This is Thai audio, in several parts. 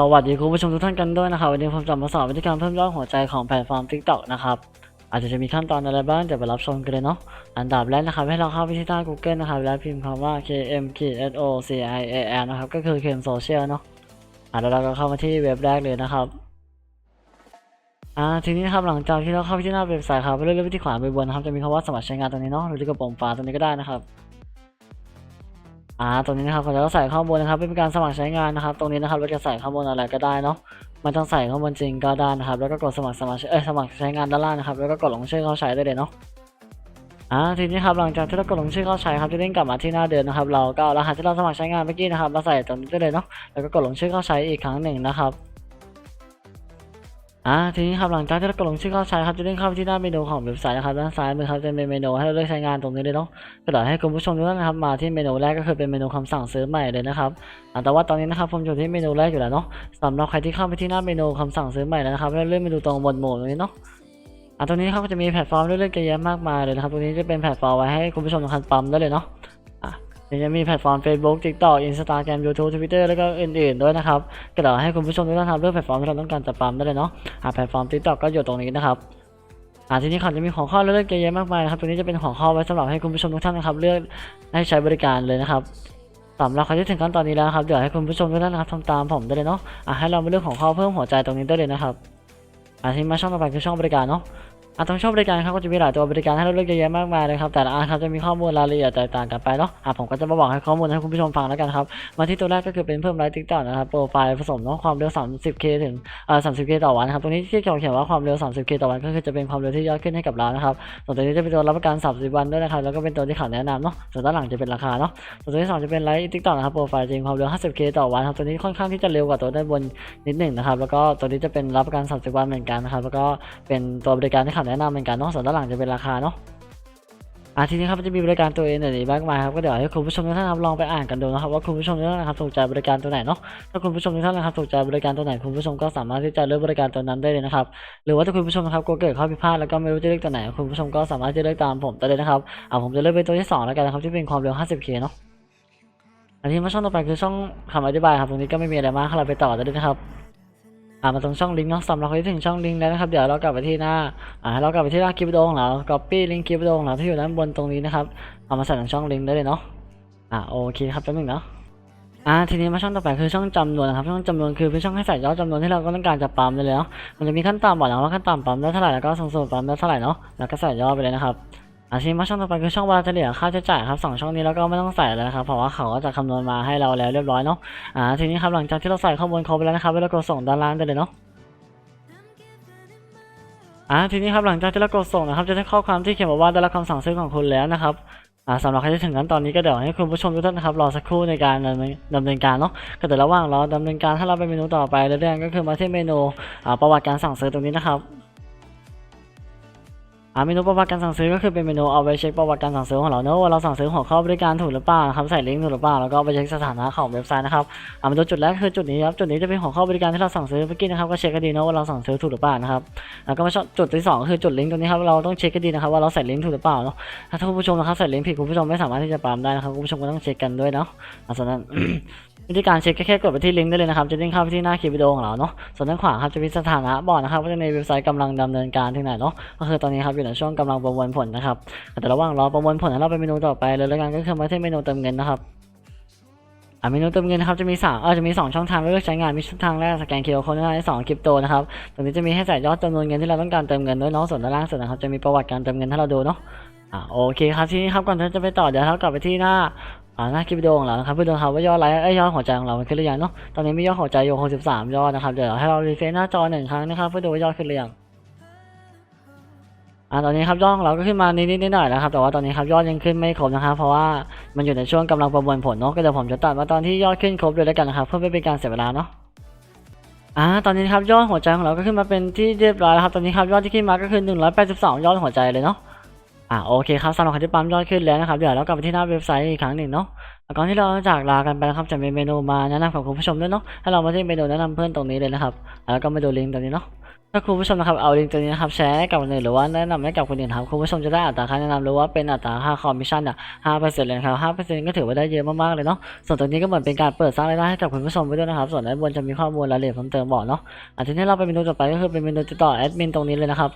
สวัสดีคุณผู้ชมทุกท่านกันด้วยนะครับวันนี้ผมจะมาสอนวิธีการเพิ่มยอดหัวใจของแพลตฟอร์ม TikTok นะครับอาจจะจะมีขั้นตอนอะไรบ้างเดี๋ยวไปรับชมกันเลยเนาะอันดับแรกนะครับให้เราเข้าไปที่ใต้ Google นะครับแล้วพิมพ์คำว่า KM S O C I A L นะครับก็คือ KM Social เนาะอะแล้วเราก็เข้ามาที่เว็บแรกเลยนะครับอ่าทีนี้นะครับหลังจากที่เราเข้าไปที่หน้าเว็บไซต์ครับไปเลื่อนไปที่ขวามือบนนะครับจะมีคำว่าสมัครใช้งานตรงนี้เนาะหรือที่กระโปรงฟ้าตรงนี้ก็ได้นะครับ อ่าตรงนี้นะครับเราจะใส่ข้อมูลนะครับเป็นการสมัครใช้งานนะครับ ตรงนี้นะครับเราจะใส่ข้อมูลอะไรก็ได้เนาะมันต้องใส่ข้อมูลจริงก็ได้นะครับ แล้วก็กดสมัครสมาชิกเอ้ยสมัครใช้งานด้านล่างนะครับ แล้วก็กดลงชื่อเข้าใช้ได้เลยเนาะอ่าทีนี้ครับหลังจากที่เรากดลงชื่อเข้าใช้ครับจะเด้งกลับมาที่หน้าเดินนะครับเราก็เอารหัสที่เราสมัครใช้งานเมื่อกี้นะครับมาใส่ตรงนี้ได้เลยเนาะแล้วก็กดลงชื่อเข้าใช้อีกครั้งหนึ่งนะครับ อ่าทีนี้ครับหลังจากที่เรากดลงชื่อเข้าใช้ครับจะเด้งเข้าไปที่หน้าเมนูของเว็บไซต์นะครับด้านซ้ายมือครับจะเป็นเมนูให้เราเลือกใช้งานตรงนี้เลยเนาะก็เดี๋ยวให้คุณผู้ชมทุกท่านนะครับมาที่เมนูแรกก็คือเป็นเมนูคำสั่งซื้อใหม่เลยนะครับแต่ว่าตอนนี้นะครับผมอยู่ที่เมนูแรกอยู่แล้วเนาะสำหรับใครที่เข้าไปที่หน้าเมนูคำสั่งซื้อใหม่แล้วนะครับเลื่อนเมนูตรงบนหมู่ตรงนี้เนาะอ่าตรงนี้เขาก็จะมีแพลตฟอร์มเรื่อยๆเยอะมากมายเลยนะครับตรงนี้จะเป็นแพลตฟอร์มไว้ให้คุณผู้ชมทุกท่านปั๊มได้เลยเนาะ ยวจะมีแพลตฟอร์ม Facebook TikTok Instagram YouTube Twitter แล้วก็อื่นๆด้วยนะครับก็เดี๋ยวให้คุณผู้ชมทุกท่านทำเลือกแพลตฟอร์มที่เราต้องการจะปั๊มได้เลยเนาะอ่าแพลตฟอร์ม TikTok ก็อยู่ตรงนี้นะครับอ่าทีนี้เขาจะมีหัวข้อเลือกเยอะแยะมากมายนะครับตรงนี้จะเป็นหัวข้อไว้สำหรับให้คุณผู้ชมทุกท่านนะครับเลือกให้ใช้บริการเลยนะครับสำหรับใครที่ถึงขั้นตอนนี้แล้วครับเดี๋ยวให้คุณผู้ชมทุกท่านนะครับทำตามผมได้เลยเนาะอ่าให้เรามาเลือกหัวข้อเพิ่มหัวใจตรงนี้ได้เลยนะครับอ่าทีนี้มาช่องต่อไปคือช่องบริการเนาะ อ่าตรงชองบริการครับก็จะมีหลายตัวบริการให้เราเลือกเยอะแยะมากมายเลยครับแต่ละอันครับจะมีข้อมูลรายละเอียดแตกต่างกันไปเนาะอ่าผมก็จะมาบอกให้ข้อมูลให้คุณผู้ชมฟังแล้วกันครับมาที่ตัวแรกก็คือเป็นเพิ่มไลฟ์ทิกตอกนะครับโปรไฟล์ผสมเนาะความเร็ว 30k ถึงเอ่อ 30k ต่อวันครับตรงนี้ที่เขาเขียนว่าความเร็ว 30k ต่อวันก็คือจะเป็นความเร็วที่ยอดขึ้นให้กับเรานะครับส่วนตัวนี้จะเป็นตัวรับประกัน 30 วันด้วยนะครับแล้วก็เป็นตัวที่เขาแนะนำเนาะส่วนด้านหลังจะเป็นราคาเนาะส่วนตัวที่สองจะเป็นไลฟ์ทิกตอกนะครับโปรไฟล์จริงความเร็ว 50k ต่อวันครับตัวนี้ค่อนข้างที่จะเร็วกว่าตัวด้านบนนิดหนึ่งนะครับแล้วก็ตัวนี้จะเป็นรับประกัน 30 วันเหมือนกันนะครับแล้วก็เป็นตัวบริการที่เขาแนะนำเหมือนกันเนาะส่วนด้านหลังจะเป็นราคาเนาะอาทีนี้ครับจะมีบริการตัวเองอื่นอีกมากมายครับก็เดี๋ยวให้คุณผู้ชมทุกท่านครับลองไปอ่านกันดูนะครับว่าคุณผู้ชมทุกท่านนะครับถูกใจบริการตัวไหนเนาะถ้าคุณผู้ชมทุกท่านนะครับถูกใจบริการตัวไหนคุณผู้ชมก็สามารถที่จะเลือกบริการตัวนั้นได้เลยนะครับหรือว่าถ้าคุณผู้ชมนะครับกลัวเกิดข้อผิดพลาดแล้วก็ไม่รู้จะเลือกตัวไหนคุณผู้ชมก็สามารถที่จะเลือกตามผมได้เลยนะครับอ่าผมจะเลือกเป็นตัวที่สองแล้วกันนะครับที่เป็นความเร็ว 50k เนาะอันนี้มาช่องต่อไปคือช่องคำอธิบายครับตรงนี้ก็ไม่มีอะไรมากเราไปต่อได้เลยนะครับ อ่ามาตรงช่องลิงก์เนาะสำหรับใครที่ถึงช่องลิงก์แล้วนะครับเดี๋ยวเรากลับไปที่หน้าอ่าเรากลับไปที่หน้าคลิปวิดีโอของเรา copy ลิงก์คลิปวิดีโอของเราที่อยู่ด้านบนตรงนี้นะครับเอามาใส่ในช่องลิงก์ได้เลยเนาะอ่าโอเคครับแป๊บนึงเนาะอ่าทีนี้มาช่องต่อไปคือช่องจำนวนนะครับช่องจำนวนคือเป็นช่องให้ใส่ยอดจำนวนที่เราก็ต้องการจะปั๊มได้เลยเนาะมันจะมีขั้นต่ำบอกนะว่าขั้นต่ำปั๊มได้เท่าไหร่แล้วก็สูงสุดปั๊มได้เท่าไหร่เนาะแล้วก็ใส่ยอดไปเลยนะครับ อาทีนี้มาช่องต่อไปคือช่องวลาเฉลี่ยค่าใช้จ่ายครับสองช่องนี้แล้วก็ไม่ต้องใส่แล้วนะครับเพราะว่าเขาก็จะคำนวณมาให้เราแล้วเรียบร้อยเนาะอ่าทีนี้ครับหลังจากที่เราใส่ข้อมูลครบแล้วนะครับเราก็ส่งด้านล่างได้เลยเนาะอ่าทีนี้ครับหลังจากที่เรากดส่งนะครับจะได้ข้อความที่เขียนบอกว่าได้รับคำสั่งซื้อของคุณแล้วนะครับอ่าสำหรับใครที่ถึงนั้นตอนนี้ก็เดี๋ยวให้คุณผู้ชมทุกท่านนะครับรอสักครู่ในการดำเนินดำเนินการเนาะก็เดี๋ยวระหว่างรอดำเนินการถ้าเราไปเมนูต่อไปเรื่อยๆก็คือมาที่เมนูอ่าประวัติการสั่งซื้อตรงนี้นะครับ อ่าเมนูประวัติการสั่งซื้อก็คือเป็นเมนูเอาไว้เช็คประวัติการสั่งซื้อของเราเนอะว่าเราสั่งซื้อหัวข้อบริการถูกหรือเปล่าครับใส่ลิงก์ถูกหรือเปล่าแล้วก็ไปเช็คสถานะของเว็บไซต์นะครับอ่ามาดูจุดแรกคือจุดนี้ครับจุดนี้จะเป็นหัวข้อบริการที่เราสั่งซื้อเมื่อกี้นะครับก็เช็คกันดีเนอะว่าเราสั่งซื้อถูกหรือเปล่านะครับแล้วก็มาจุดที่สองก็คือจุดลิงก์ตรงนี้ครับเราต้องเช็คกันดีนะครับว่าเราใส่ลิงก์ถูกหรือเปล่าเนาะถ้าคุณผู้ชมนะครับใส่ลิงก์ผิดคุณผู้ชมไม่สามารถที่จะปามได้นะครับคุณผู้ชมก็ต้องเช็คกันด้วยเนาะอะส่วนนั้นวิธีการเช็คก็แค่กดไปที่ลิงก์ได้เลยนะครับ จะเด้งเข้าไปที่หน้าคลิปวิดีโอของเราเนาะส่วนด้านขวาครับจะมีสถานะบอกนะครับว่าในเว็บไซต์กำลังดำเนินการถึงไหนเนาะก็คือตอนนี้ครับอยู่ในช่วงกำลังประมวลผลนะครับแต่ระหว่างรอประมวลผลให้เราไปเมนูต่อไปเลยแล้วกันก็คือมาที่เมนูเติมเงินนะครับอ่าเมนูเติมเงินนะครับจะมีสามเออจะมีสองช่องทางเลือกใช้งานมีช่องทางแรกสแกนเคอร์โค้ดด้านที่สองคริปโตนะครับตรงนี้จะมีให้ใส่ยอดจำนวนเงินที่เราต้องการเติมเงินด้วยเนาะส่วนด้านล่างสุดนะครับจะมีประวัติการเติมเงินให้เราดูเนาะอ่าโอเคครับทีนี้ครับก่อนที่จะไปต่อเดี๋ยวเรากลับไปที่หน้าอ่าหน้าคลิปวิดีโอของเราครับเพื่อดูครับว่ายอดไลค์เอ้ยอดหัวใจของเรามันขึ้นหรือยังเนาะตอนนี้มียอดหัวใจอยู่63ยอดนะครับเดี๋ยวให้เรารีเฟรชหน้าจอหนึ่งครั้งนะครับเพื่อดูว่ายอดขึ้นหรือยัง อ่าตอนนี้ครับยอดของเราก็ขึ้นมานิดๆหน่อยๆแล้วครับแต่ว่าตอนนี้ครับยอดยังขึ้นไม่ครบนะครับ เพราะว่ามันอยู่ในช่วงกำลังประมวลผลเนาะก็เดี๋ยวผมจะตัดมาตอนที่ยอดขึ้นครบเลยแล้วกันนะครับเพื่อไม่เป็นการเสียเวลาเนาะอ่าตอนนี้ครับยอดหัวใจของเราก็ขึ้นมาเป็นที่เรียบร้อยแล้วครับตอนนี้ครับยอดที่ขึ้นมาก็คือ 182 ยอดหัวใจเลยเนาะอ่าโอเคครับสำหรับใครที่ปั๊มยอดขึ้นแล้วนะครับเดี๋ยวเรากลับไปที่หน้าเว็บไซต์อีกครั้งหนึ่งเนาะก่อนที่เราจากลากันไปนะครับจะมีเมนูมาแนะนำกับคุณผู้ชมด้วยเนาะให้เรามาที่เมนูแนะนำเพื่อนตรงนี้เลยนะครับแล้วก็มาดูลิงก์ตรงนี้เนาะ ถ้าคุณผู้ชมนะครับเอาลิงก์ตัวนี้นะครับแชร์ให้กับคนอื่นหรือว่าแนะนำให้กับคนอื่นครับคุณผู้ชมจะได้อัตราค่าแนะนำหรือว่าเป็นอัตราค่าคอมมิชชั่นอะห้าเปอร์เซ็นต์เลยครับห้าเปอร์เซ็นต์ก็ถือว่าได้เยอะมากๆเลยเนาะส่วนตรงนี้ก็เหมือนเป็นการเปิดสร้างรายได้ให้กับคุณผู้ชมไปด้วยนะครับส่วนด้านบนจะมีข้อมูลรายละเอียดเพิ่มเติมบอกเนาะอันทีนี้เราไปเมนูต่อไปก็คือเป็นเมนูติดต่อแอดมินตรงนี้เลยนะครับ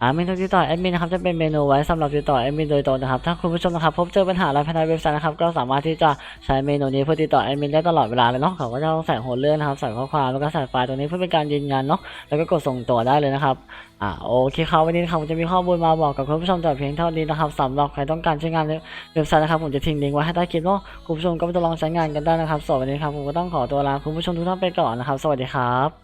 อ่าเมนูติดต่อแอดมินนะครับจะเป็นเมนูไว้สำหรับติดต่อแอดมินโดยตรงนะครับถ้าคุณผู้ชมนะครับพบเจอปัญหาอะไรภายในเว็บไซต์นะครับก็สามารถที่จะใช้เมนูนี้เพื่อติดต่อแอดมินได้ตลอดเวลาเลยเนาะเขาก็จะต้องใส่หัวเรื่องนะครับใส่ข้อความแล้วก็ใส่ไฟล์ตรงนี้เพื่อเป็นการยืนยันเนาะแล้วก็กดส่งตัวได้เลยนะครับอ่าโอเคครับวันนี้นะครับผมจะมีข้อมูลมาบอกกับคุณผู้ชมแต่เพียงเท่านี้นะครับสำหรับใครต้องการใช้งานเว็บไซต์นะครับผมจะทิ้งลิงก์ไว้ให้ใต้คลิปเนาะคุณผู้ชมก็ไปลองใช้งานกันได้นะครับสวนวันนี้ครับผมก็ต้องขอตัวลาคุณผู้ชมทุกท่านไปก่อนนะครับ สวัสดีครับ